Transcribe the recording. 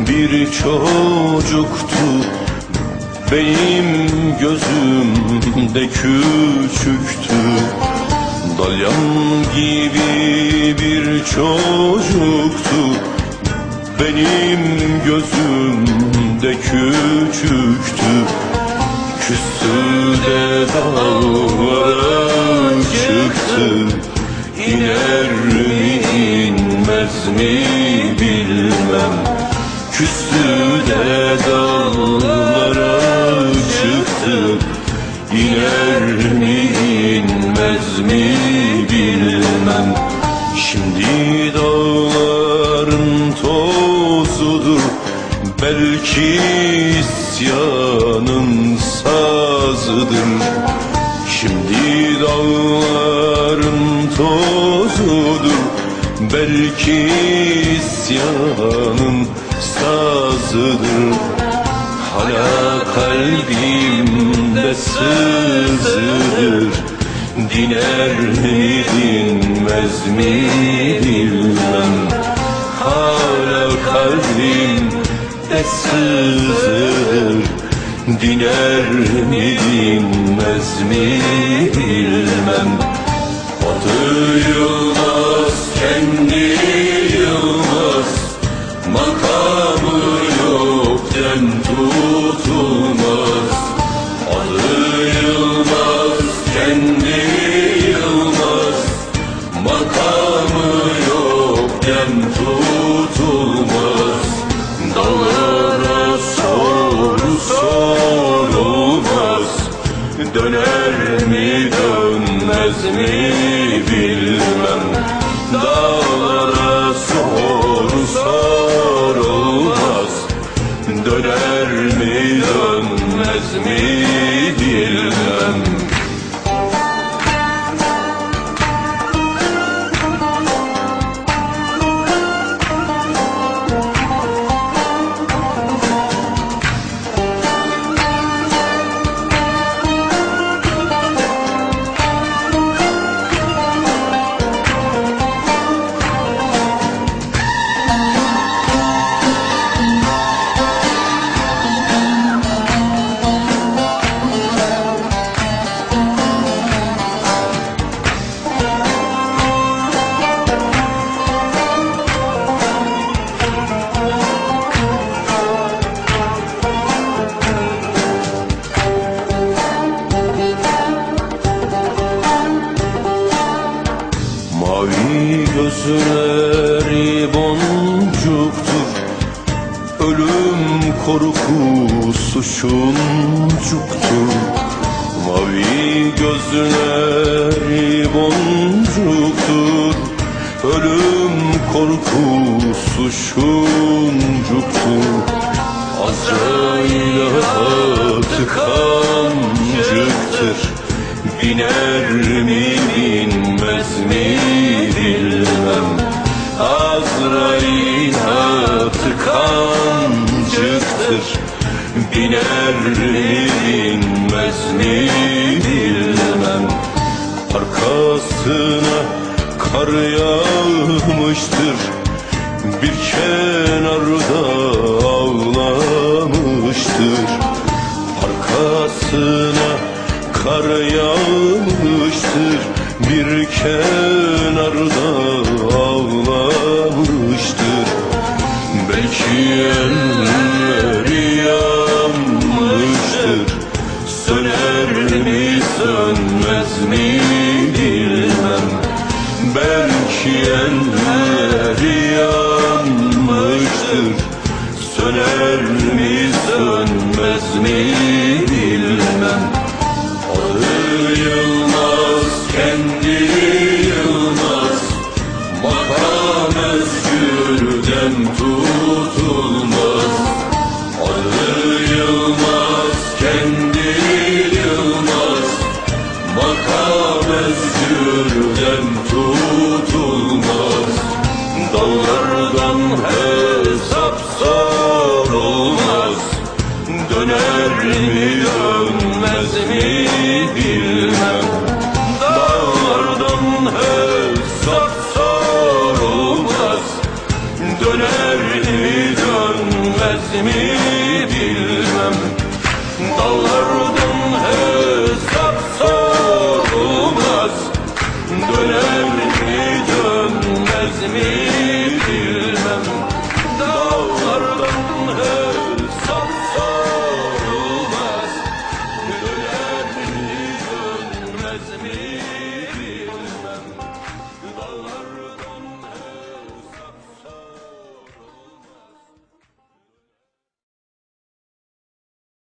Bir çocuktu. Benim gözümde küçüktü. Dalyan gibi bir çocuktu. Benim gözümde küçüktü. Küstü de dağlara çıktı. İner mi inmez mi sazıdır Şimdi dağların tozudur. Belki isyanın sazıdır. Hala kalbimde sızıdır. Diner mi dinmez mi bilmem Hala kalbimde sızıdır Diner mi dinmez mi bilmem. Adı Yılmaz Döner mi dönmez mi bilmem. Dağlara soru sorulmaz. Döner mi dönmez mi Mavi gözleri boncuktur. Ölüm korkusu şuncuktur Mavi gözleri boncuktur. Ölüm korkusu şuncuktur Azrail atı kancıktır Biner mi binmez mi bilmem. Arkasına kar yağmıştır. Bir kenarda ağlamıştır. Arkasına kar yağmıştır. Bir kenarda Elleri yanmıştır Söner mi sönmez mi bilmem Belki elleri yanmıştır Söner mi sönmez mi Döner mi